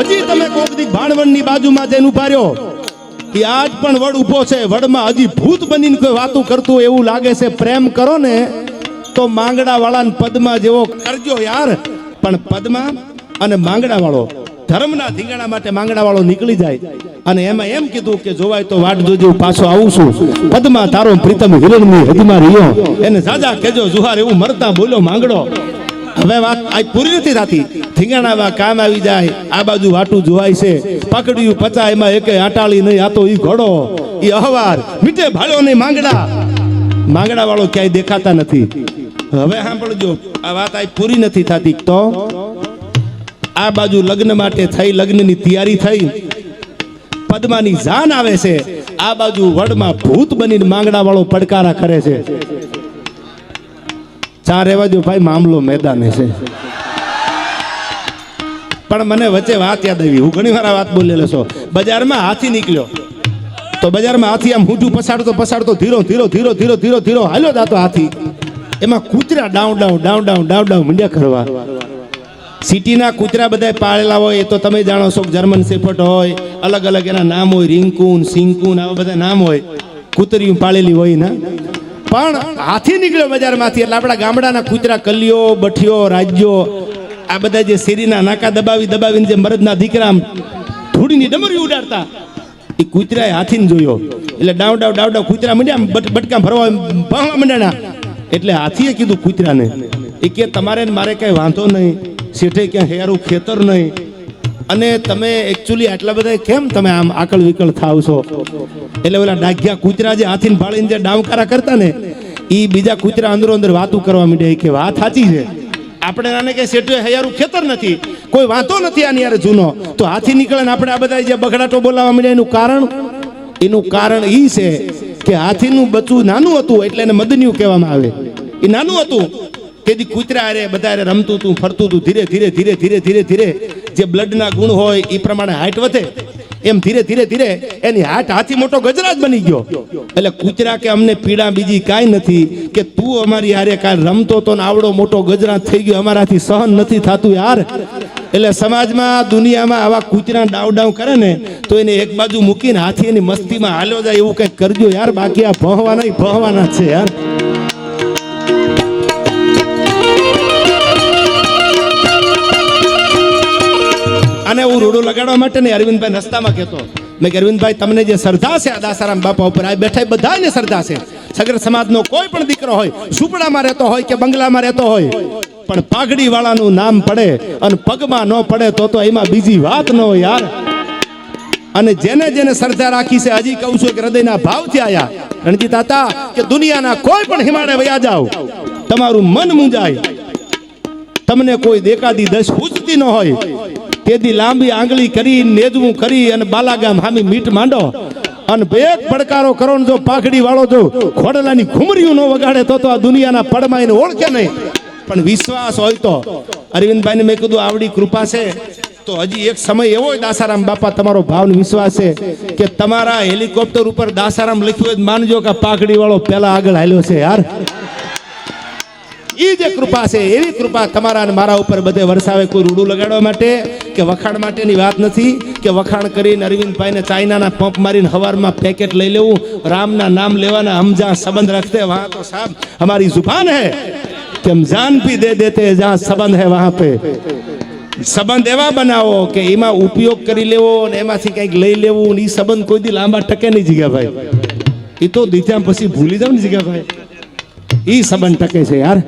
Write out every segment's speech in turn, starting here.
હજી તમે કોક દી ભાણવડની બાજુમાં જઈને ઊભા કે આજ પણ વડ ઊભો છે, વડમાં હજી ભૂત બનીને કોઈ વાતું કરતું એવું લાગે છે. પ્રેમ કરો ને, તો માંગડા વાળાને પદમાં જેવો કરજો યાર. પણ પદમાં અને માંગડા વાળો ધર્મના ધીંગાણા માટે માંગડા વાળો નીકળી જાય. અને એમાં એમ કીધું કે જોવાય તો વાટ જોજો, પાછો આવું છું. પદમાં તારો પ્રીતમ હિરણની હદમાં રહ્યો. એને સાજા કેજો જુહાર, એવું મરતા બોલ્યો માંગડો. હવે વાત આ પૂરી નથી થતી. થીંગાણામાં કામ આવી જાય. આ બાજુ વાટું જોવાય છે. પકડ્યું પચા, એમાં એકે આટાળી નહીં. આ તો ઈ ઘોડો. ઈ અહવાર. મીઠે ભાળ્યો નહીં માંગડા. માંગડા વાળો ક્યાંય દેખાતા નથી. હવે સાંભળજો. આ વાત આ પૂરી નથી થતી. તો? આ બાજુ લગ્ન માટે થઈ, લગ્નની તૈયારી થઈ. પદ્માની જાન આવે છે. આ બાજુ વડમાં ભૂત બનીને માંગડા વાળો પડકારા કરે છે. ચા રહેવા દો ભાઈ, મામલો મેદાને છે. પણ મને વચ્ચે વાત યાદ આવી, હું ઘણી વાર વાત બોલેલો છો. બજારમાં હાથી નીકળ્યો. તો બજારમાં હાથી આમ ઊંધું પસાડતો પસાડતો, ધીરો ધીરો ધીરો ધીરો ધીરો ધીરો, હાલ્યો જાતો હાથી. એમાં કૂતરા down down down down down down મંડ્યા કરવા. સિટીના કૂતરા બધા પાળેલા હોય, એ તો તમે જાણો છો જર્મન સેફર્ટ હોય અલગ અલગ એના નામ હોય, રિંકુન, સિંકુન, આવા બધા નામ હોય. કૂતરીયું પાળેલી હોય ને પણ હાથી નીકળ્યો બજારમાંથી એટલે આપણા ગામડાના કૂતરા કલિયો બઠિયો રાજ્યો, આ બધા જે શેરીના નાકા દબાવી દબાવીને જે મરદના દીકરા ધૂળની ડમરી ઉડાડતા, એ કૂતરાએ હાથીને જોયો. એટલે ડાવ ડાવ ડાવ ડાવ કૂતરા મંડ્યા, બટ- બટકા ભરવા, ભણવા મંડ્યાના. એટલે હાથીએ કીધું કૂતરાને, એ કે તમારે મારે કઈ વાંધો નહીં. શેઠે ક્યાં હેરું ખેતર નહીં. અને તમે એકચ્યુઅલી આટલા બધા કેમ તમે આમ આકળ વિકળ થાવ છો? એટલે ઓલા ડાઘ્યા કૂતરા જે હાથીને ભાળીને જે ડાવકારા કરતા ને એ બીજા કૂતરા અંદરો અંદર વાતું કરવા માંડે કે વાત સાચી છે. આપણે આને કે શેઠે હૈયારું ખેતર નથી. કોઈ વાંધો નથી આની યાર જૂનો. તો હાથી નીકળે ને આપણે આ બધા જે બગડાટો બોલાવવા માંડ્યા, એનું કારણ? એનું કારણ એ છે કે હાથીનું બચ્ચું નાનું હતું એટલે એને મદનિયું કહેવામાં આવે. એ નાનું હતું. તેથી કૂતરા અરે બધા રમતું હતું ફરતું હતું ધીરે ધીરે ધીરે ધીરે ધીરે ધીરે જે બ્લડના ગુણ હોય એ પ્રમાણે હાઈટ વધે, એમ ધીરે ધીરે ધીરે એની હાટ હાથી મોટો ગજરાજ બની ગયો. એટલે કૂતરા કે અમને પીડા બીજી કાંઈ નથી કે તું અમારી હારે કાલ રમતો તો ને આવડો મોટો ગજરાજ થઈ ગયો, અમારાથી સહન નથી થતું યાર. એટલે સમાજમાં, દુનિયામાં આવા કૂતરા ડાવ ડાવ કરે ને, તો એને એક બાજુ મૂકીને હાથી એની મસ્તીમાં હાલ્યો જાય એવું કંઈક કરજો યાર. બાકી આ ભહવાના ભહવાના છે યાર. અને લગાડવા માટે ને અરવિંદભાઈ રસ્તામાં કહેતો. મેં અરવિંદભાઈ, તમને જે શ્રદ્ધા છે આ દાસારામ બાપા ઉપર, આ બેઠા બધાને શ્રદ્ધા છે. સગર સમાજનો કોઈ પણ દીકરો હોય, સુપડામાં રહેતો હોય કે બંગલામાં રહેતો હોય, પણ પાઘડી વાળાનું નામ પડે અને પગમાં ન પડે તો તો એમાં બીજી વાત ન હોય યાર. અને જેને જેને શ્રદ્ધા રાખી છે, હજી કહું છું કે હૃદયના ભાવથી આયા. રણજીત તાતા, કે દુનિયાના કોઈ પણ હિમાડે વયા જાઓ, તમારું મન મુંજાય તમને કોઈ દેખાદી દસ પૂછતી ન હોય તેથી લાંબી આંગળી કરી, નેજવું કરી અને બાલાગામ હામી મીટ માંડો. અને બેગ પડકારો કરો ને જો પાઘડી વાળો જો ખોડલાની ઘુમરીયું ન વગાડે, તો તો આ દુનિયાના પડમાં એને ઓળખે નહીં. પણ વિશ્વાસ હોય તો. અરવિંદભાઈને મેં કીધું, આવડી કૃપા છે. તો હજી એક સમય એવો દાસારામ બાપા, તમારો ભાવનો વિશ્વાસ છે કે તમારા હેલિકોપ્ટર ઉપર દાસારામ લખ્યું હોય માનજો કે પાઘડી વાળો પહેલા આગળ હાલ્યો છે, યાર. એ જે કૃપા છે, એવી કૃપા તમારા અને મારા ઉપર બધે વરસાવે કોઈ રૂડું લગાડવા માટે કે વખાણ માટેની વાત નથી કે વખાણ કરીને અરવિંદભાઈને ચાઇનાના પંપ મારીને હવારમાં પેકેટ લઈ લેવું, રામના નામ લેવાના હમ જ્યાં સંબંધ રાખતે, વહાં તો સાહેબ અમારી જુબાન હે. કેમ જાન પી દે દેતે જ્યાં સંબંધ હે વહા પે. સંબંધ એવા બનાવો કે એમાં ઉપયોગ કરી લેવો અને એમાંથી કંઈક લઈ લેવું ને એ સંબંધ કોઈ દી લાંબા ટકે નહીં જગ્યા ભાઈ એ તો દીધા પછી ભૂલી જાવ ને ભાઈ ઈ સંબંધ ટકે છે યાર.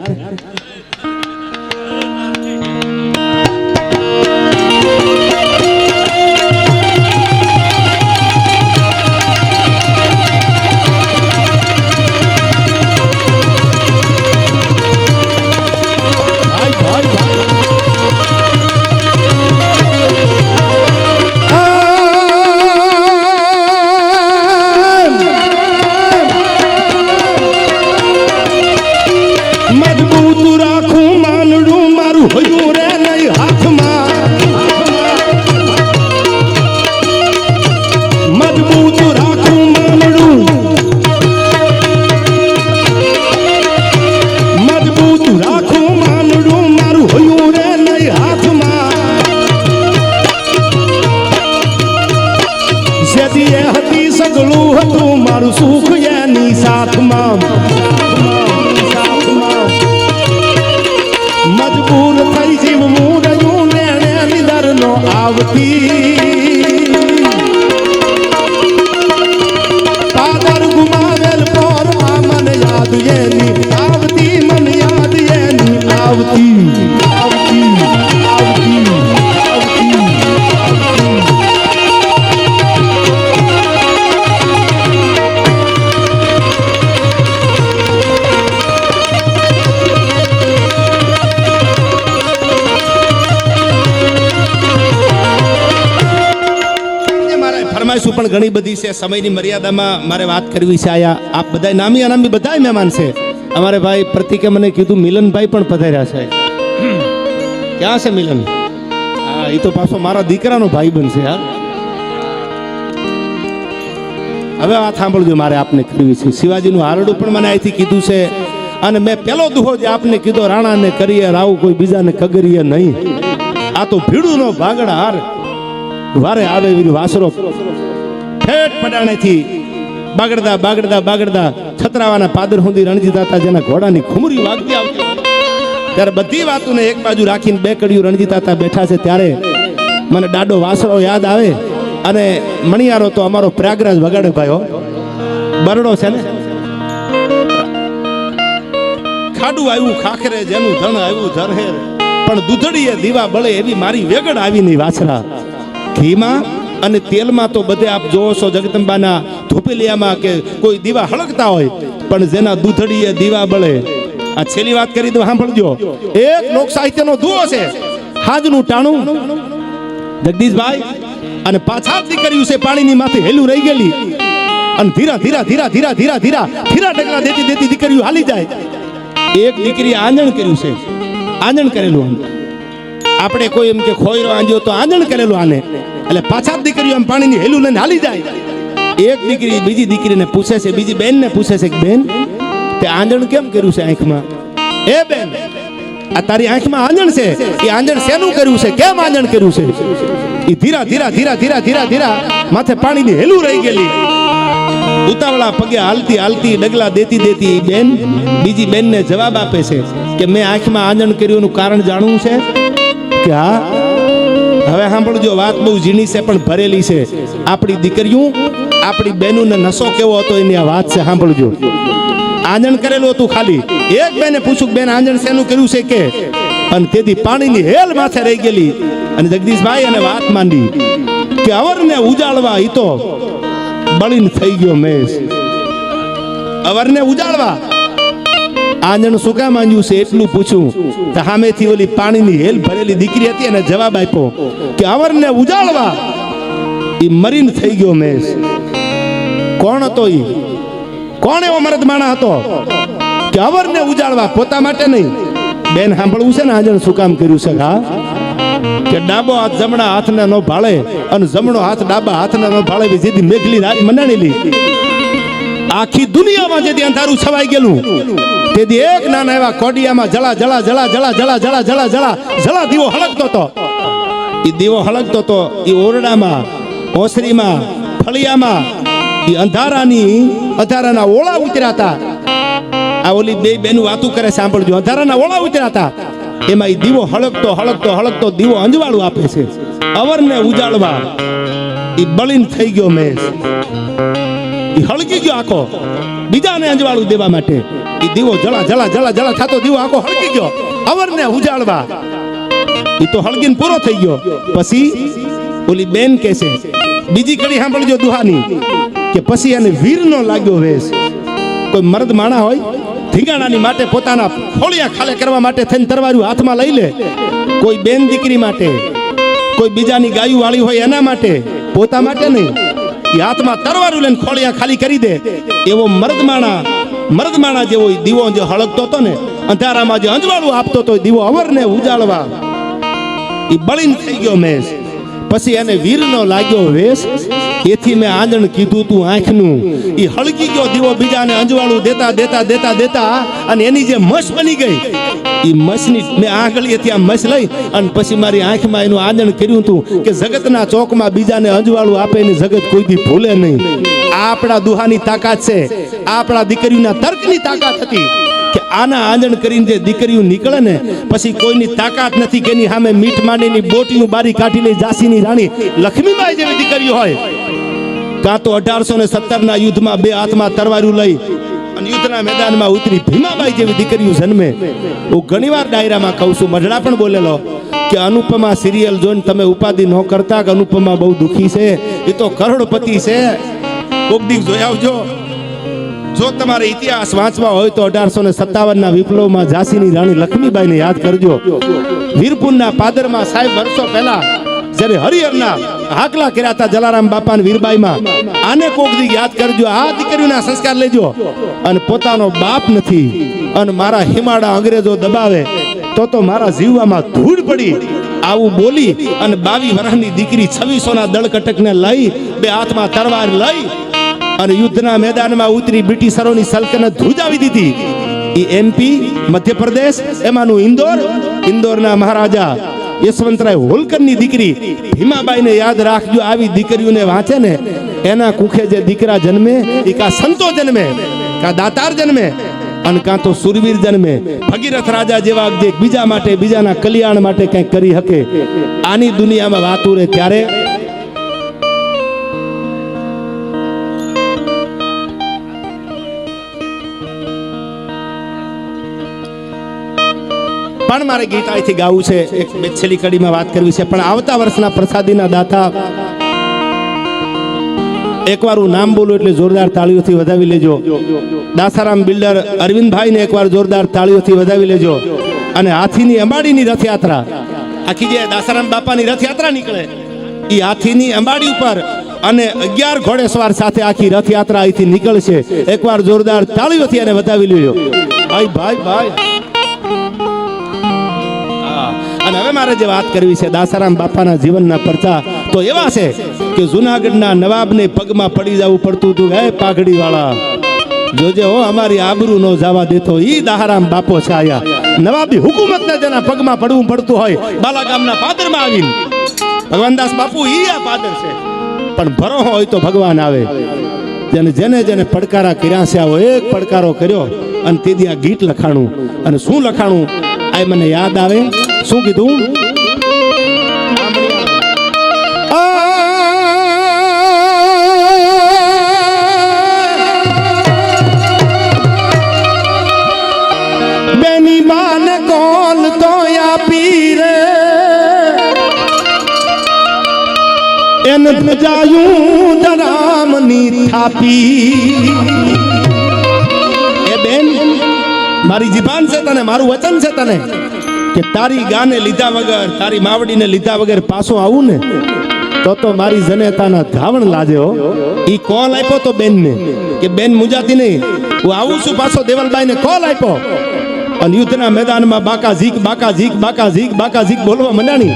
सावती પણ ઘણી બધી છે. સમયની મર્યાદામાં મારે વાત કરવી છે આયા. આપ બધા નામી અનામી બધા મહેમાન છે. અમારે ભાઈ પ્રતિકે મને કીધું મિલનભાઈ પણ પધાર્યા છે. ક્યાં છે મિલન? હા એ તો પાછો મારા દીકરાનો ભાઈ બનશે યાર હવે વાત સાંભળજો, મારે આપને કરવી છે. શિવાજીનું હારડું પણ મને અહીંથી કીધું છે. અને મેં પેલો દુહો જે આપને કીધો, રાણાને કરીએ, રાવ કોઈ બીજાને કગરીએ નહીં. આ તો ભીડુનો ભાગડા હાર. વારે આવે વાસરો પડાણેથી બાગડતા બાગડતા બાગડતા છત્રાવાના પાદર સુધી રણજીત હતા જેના ઘોડાની ખુમરી વાગતી આવતી ત્યારે બધી વાતોને એક બાજુ રાખીને બે કડિયું રણજીત હતા બેઠા છે, ત્યારે મને દાડો વાસળો યાદ આવે અને મણિયારો તો અમારો પ્રયાગરાજ વગાડે ભાઈઓ બરડો છે ને? ખાડું આવ્યું, ખાખરે જેનું ધન આવ્યું ધરહેર પણ દૂધડીએ દીવા બળે એવી મારી વેગડ આવી નહીં વાછરા. ઘીમાં અને તેલમાં તો બધે આપ જોવો છો જગદંબાના ધોપેલિયામાં કે કોઈ દીવા હળગતા હોય, પણ જેના દૂધડીએ દીવા બળે. આ છેલ્લી વાત કરી દો, સાંભળજો. એક લોક સાહિત્યનો ધુઓ છે, હાજનું ટાણું. જગદીશભાઈ, અને પાછા નીકળ્યું છે, પાણીની માથે હેલું રહી ગયેલી. અને ધીરા ધીરા ધીરા ધીરા ધીરા ધીરા ધીરા ડગલા દેતી દેતી દીકરીઓ હાલી જાય. એક દીકરી આંજણ કર્યું છે, આંજણ કરેલું. આપણે કોઈ એમ કે ખોયરો આંજ્યો તો આંજણ કરેલું આને. એટલે પાછા દીકરીઓ આમ પાણીની હેલું લઈને હાલી જાય. એક દીકરી બીજી દીકરીને પૂછે છે, બીજી બેનને પૂછે છે કે, બેન, તે આંજણ કેમ કર્યું છે આંખમાં? એ બેન, આ તારી આંખમાં આંજણ છે. એ આંજણ શેનું કર્યું છે? કેમ આંજણ કર્યું છે? એ ધીરા ધીરા ધીરા ધીરા ધીરા ધીરા માથે પાણીની હેલું રહી ગયેલી. ઉતાવળા પગે હાલતી હાલતી, ડગલા દેતી દેતી બેન બીજી બેનને જવાબ આપે છે કે, મેં આંખમાં આંજણ કર્યુંનું કારણ જાણવું છે? કે હા હવે સાંભળજો, વાત બહુ ઝીણી છે, પણ ભરેલી છે. આપણી દીકરીઓ, આપણી બહેનોને નશો કેવો હતો એની આ વાત છે, સાંભળજો. આંજણ કરેલું હતું ખાલી. એક બેને પૂછું બેન, આંજણ શેનું કર્યું છે કે? અને તેથી પાણીની હેલ માથે રહી ગયેલી. અને જગદીશભાઈ અને વાત માંડી કે અવરને ઉજાળવા, ઈ તો બળીને થઈ ગયો મેષ અવરને ઉજાળવા. આંજણ શું કામ આંજ્યું છે એટલું પૂછ્યું તો સામેથી ઓલી પાણીની હેલ ભરેલી દીકરી હતી અને જવાબ આપ્યો કે અવરને ઉજાળવા. એ મરીન થઈ ગયો મેષ કોણ હતો એ કોણ એવો મરદ માણા હતો? કે અવરને ઉજાળવા, પોતા માટે નહીં. બેન, સાંભળવું છે ને આંજણ શું કામ કર્યું છે? હા? કે ડાબો હાથ જમણા હાથને નો ભાળે અને જમણો હાથ ડાબા હાથને નો ભાળે જેથી મેઘલી નારી મનાણેલી આખી દુનિયામાં જેથી અંધારું છવાઈ ગયેલું. તેથી એક નાના એવા કોડિયામાં જળા જળા જળા જળા જળા જળા જળા જળા જળા દીવો હળગતો હતો. એ દીવો હળગતો હતો એ ઓરડામાં, ઓસરીમાં, ફળિયામાં એ અંધારાની, અંધારાના ઓળા ઉતર્યા હતા. આ ઓલી બે બેનું વાતું કરે, સાંભળજો. અંધારાના ઓળા ઉતર્યા હતા. એમાં એ દીવો હળગતો હળગતો હળગતો દીવો અંજવાળું આપે છે. અવરને ઉજાળવા. એ બળીન થઈ ગયો મેષ એ હળગી ગયો આખો. બીજાને અંજવાળું દેવા માટે. એ દીવો જળા જળા જળા જળા થતો દીવો આખો હળગી ગયો. અવરને ઉજાળવા. એ તો હળગીને પૂરો થઈ ગયો. પછી ઓલી બેન કે છે, બીજી કડી સાંભળજો દુહાની, કે પછી એને વીરનો લાગ્યો વેશ. કોઈ મર્દ માણા હોય, ધીંગાણાની માટે પોતાના ખોળિયા ખાલે કરવા માટે થઈને તરવારું હાથમાં લઈ લે. કોઈ બેન દીકરી માટે, કોઈ બીજાની ગાયું વાળી હોય એના માટે, પોતા માટે નહીં. એ હાથમાં તરવારું લઈને ખોળિયા ખાલી કરી દે. એવો મર્દમાણા મર્દમાણા જેવો દીવો જે હળગતો હતો ને, અંધારામાં જે અંજવાળું આપતો હતો દીવો દીવો અવરને ઉજાળવા. એ બળીને થઈ ગયો મેષ પછી એને વીરનો લાગ્યો વેશ. એથી મેં આંજણ કીધું, તું આંખનું. એ હળગી ગયો દીવો બીજાને અંજવાળું દેતા દેતા દેતા દેતા. અને એની જે મસ બની ગઈ એ મસની મેં આંગળીએથી આ મસ લઈ અને પછી મારી આંખમાં એનું આંજણ કર્યું હતું કે જગતના ચોકમાં બીજાને અંજવાળું આપે એની જગત કોઈ દી ભૂલે નહીં. આ આપણા દુહાની તાકાત છે. આપણા દીકરીના તર્કની તાકાત હતી. કે આના આંજણ કરીને જે દીકરીઓ નીકળે ને, પછી કોઈની તાકાત નથી કે એની સામે મીઠ માંડીની બોટીનું બારી કાઢી લઈ ઝાંસીની રાણી લક્ષ્મીબાઈ જેવી દીકરીઓ હોય. કાં તો અઢારસો ને સત્તરના યુદ્ધમાં બે હાથમાં તરવારું લઈ અને યુદ્ધના મેદાનમાં ઉતરી ભીમાબાઈ જેવી દીકરીઓ જન્મે. હું ઘણીવાર ડાયરામાં કહું છું, મઢડા પણ બોલેલો કે અનુપમા સિરિયલ જોઈને તમે ઉપાધિ ન કરતા કે અનુપમા બહુ દુઃખી છે? એ તો કરોડપતિ છે. કોક દિવસ જોઈ આવજો. જો તમારે ઇતિહાસ વાંચવા હોય તો અઢારસો ને સત્તાવનના વિપ્લવમાં ઝાંસીની રાણી લક્ષ્મીબાઈને યાદ કરજો. વીરપુરના પાદરમાં સાહેબ વર્ષો પહેલા જ્યારે હરિહરના હાકલા કર્યા હતા જલારામ બાપા ને વીરબાઈમાં, આને કોક દી યાદ કરજો. આ દીકરીઓના સંસ્કાર લેજો. અને પોતાનો બાપ નથી, અને મારા હિમાડા અંગ્રેજો દબાવે, તો તો મારા જીવવામાં ધૂળ પડી. આવું બોલી અને બાવી વર્ષની દીકરી છવ્વીસોના દળકટકને લઈ, બે હાથમાં તરવાર લઈ અને યુદ્ધના મેદાનમાં ઉતરી બ્રિટિશરોની સલ્તનત ધ્રુજાવી દીધી. એ એમપી મધ્યપ્રદેશ એમાંનું ઇન્દોર. ઇન્દોરના મહારાજા યશવંતરાય હોલકરની દીકરી ભીમાબાઈને યાદ રાખજો, આવી દીકરીઓને વાંચે ને, એના કુખે જે દીકરા જન્મે એ કા સંતો જન્મે, કા દાતાર જન્મે, અને કાં તો સુરવીર જન્મે. ભગીરથ રાજા જેવા જે બીજા માટે, બીજાના કલ્યાણ માટે કંઈક કરી શકે. આની દુનિયામાં વાતું રહે ત્યારે પણ મારે ગીત અહીંથી ગાવું છે. એક છેલ્લી કડીમાં વાત કરવી છે. પણ આવતા વર્ષના પ્રસાદીના દાતા એકવાર હું નામ બોલું એટલે જોરદાર તાળીઓથી વધાવી લેજો. દાસારામ બિલ્ડર અરવિંદભાઈને એકવાર જોરદાર તાળીઓથી વધાવી લેજો. અને હાથીની અંબાડીની રથયાત્રા. આખી જે દાસારામ બાપાની રથયાત્રા નીકળે એ હાથીની અંબાડી ઉપર અને અગિયાર ઘોડેસવાર સાથે આખી રથયાત્રા અહીંથી નીકળશે. એકવાર જોરદાર તાળીઓથી એને વધાવી લેજો ભાઈ ભાઈ ભાઈ. અને હવે મારે જે વાત કરવી છે દાસારામ બાપાના જીવનના પરચા તો એવા છે કે જુનાગઢના નવાબને પગમાં પડી જવું પડતું હતું, હે પાઘડી વાળા જોજે હો, અમારી આબરૂ નો જવા દેતો, ઈ દાહારામ બાપો છે આયા. નવાબી હુકુમતના જેના પગમાં પડવું પડતું હોય બાલા ગામના પાદરમાં આવીને. ભગવાનદાસ બાપુ, ઈ આ પાદર છે. પણ ભરો હોય તો ભગવાન આવે. જેને જેને જેને પડકારા કર્યા છે, આવો એક પડકારો કર્યો, અને તેથી આ ગીત લખાણું. અને શું લખાણું? આ મને યાદ આવે. શું કીધું? બેની માન કોલ તો આપી રે. એન ભજાયું દરામની થાપી. એ બેન, મારી જીભાન છે તને, મારું વચન છે તને. કે તારી ગાને લીધા વગર, તારી માવડીને લીધા વગર પાછો આવું ને? તો તો મારી જનેતાના ધાવણ લાજે હો. ઈ કોલ આપ્યો તો બેનને, કે બેન મુજાતી નહીં. હું આવું છું પાછો દેવલભાઈને કોલ આપ્યો. અને યુદ્ધના મેદાનમાં બાકા ઝીક બાકા ઝીક બાકા ઝીક બાકા ઝીક બોલવા મંડાણી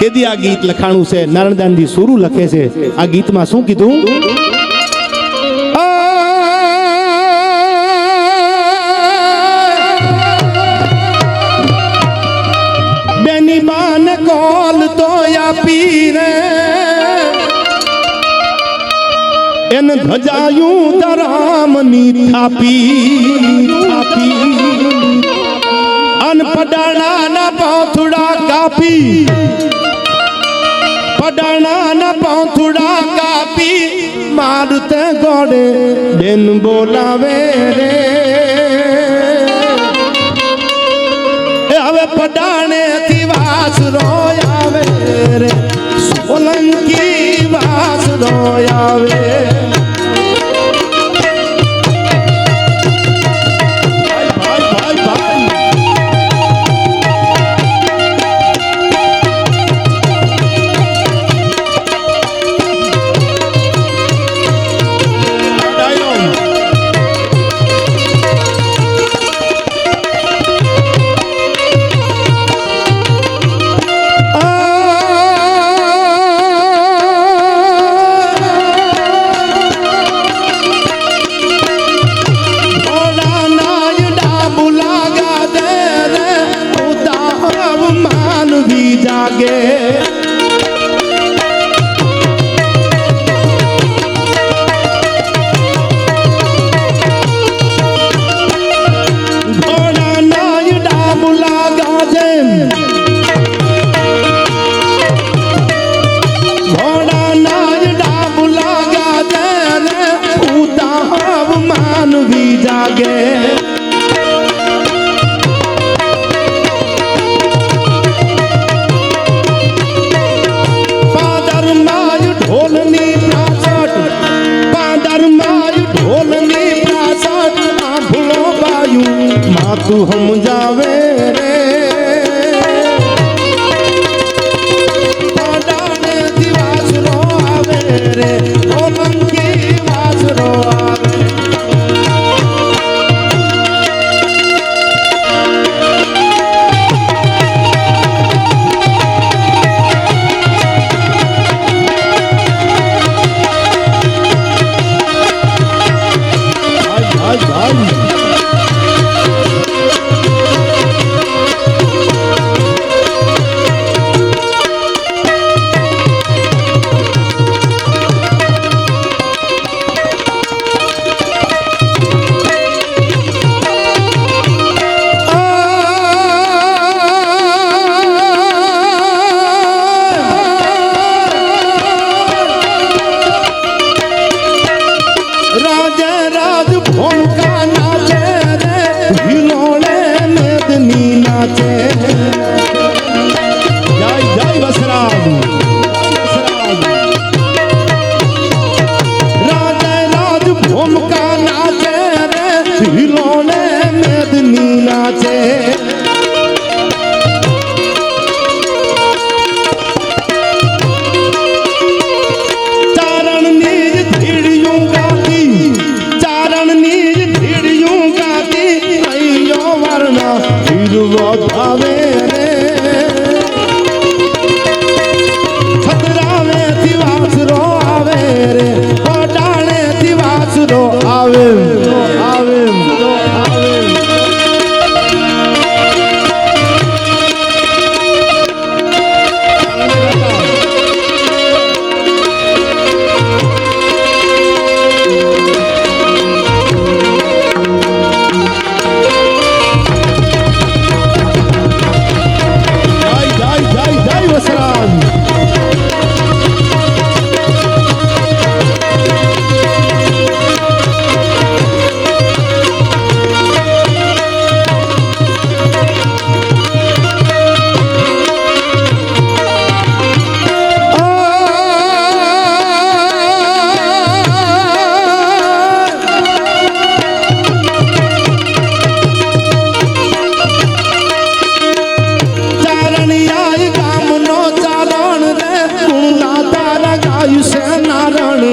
તેથી આ ગીત લખાણું છે? નારાયણદાનજી સુરુ લખે છે. આ ગીતમાં શું કીધું? બાન કોલ તો આપી રે. એન ધજાયું તરામની થાપી થાપી. અન પડાણાના પાથુડા કાપી. પડાણાના પાથુડા કાપી. મારતે ગોડે બેન બોલાવે રે. પડાણે થી વાસ આવે રે. સોલંકી વાસ આવે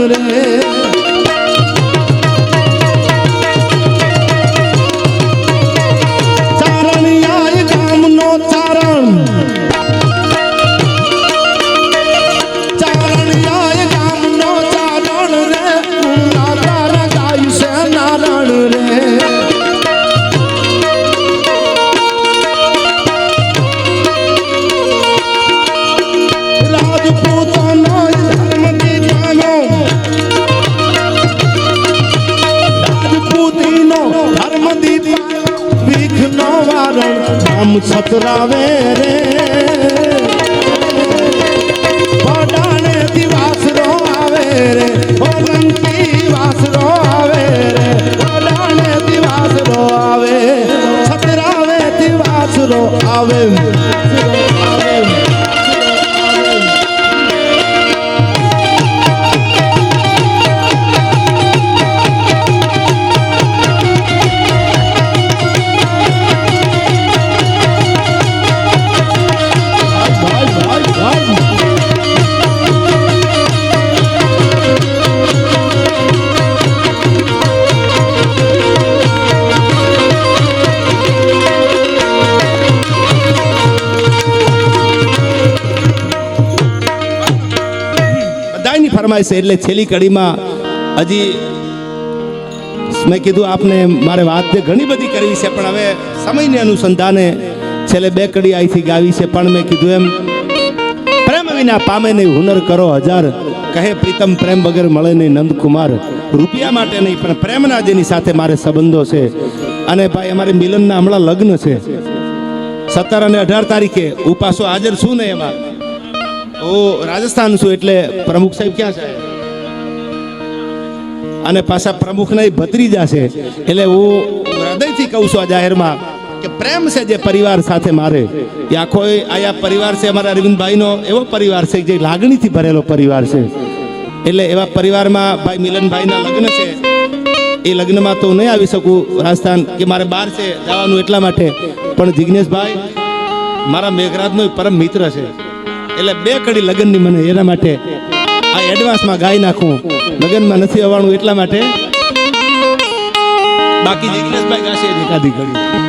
রে। છતરાવે રે. પડાણે વાસરો આવે રે. ઓગંતી વાસરો આવે રે. પડાણે વાસરો આવે. છતરાવે દિવાસરો આવે આવે. ફરમાઈશ છે એટલે છેલ્લી કડીમાં હજી મેં કીધું આપને મારે વાત ઘણી બધી કરવી છે, પણ હવે સમયને અનુસંધાને છેલ્લે બે કડી અહીંથી ગાવી છે, પણ મેં કીધું એમ, પ્રેમ વિના પામે નહીં, હુનર કરો હજાર, કહે પ્રીતમ પ્રેમ વગર મળે નહીં નંદકુમાર, રૂપિયા માટે નહીં, પણ પ્રેમના જેની સાથે મારે સંબંધો છે. અને ભાઈ, અમારે મિલનના હમણાં લગ્ન છે. સત્તર અને અઢાર તારીખે પાછો હાજર છું ને એમાં. હું રાજસ્થાન છું એટલે પ્રમુખ સાહેબ ક્યાં છે? અને પાછા પ્રમુખ નહીં, ભત્રીજા છે. એટલે હું હૃદયથી કહું છું આ જાહેરમાં કે પ્રેમ છે જે પરિવાર સાથે મારે. એ આખો આયા પરિવાર છે, અમારા અરવિંદભાઈનો એવો પરિવાર છે જે લાગણીથી ભરેલો પરિવાર છે. એટલે એવા પરિવારમાં ભાઈ મિલનભાઈના લગ્ન છે. એ લગ્નમાં તો નહીં આવી શકું રાજસ્થાન કે મારે બહાર છે, જવાનું એટલા માટે. પણ જિજ્ઞેશભાઈ મારા મેઘરાજનો પરમ મિત્ર છે. એટલે બે કડી લગ્નની મને એના માટે આ એડવાન્સમાં ગાઈ નાખું. લગ્નમાં નથી આવવાનું એટલા માટે. બાકી જિજ્ઞેશભાઈ ગાશે એકાદી ઘડી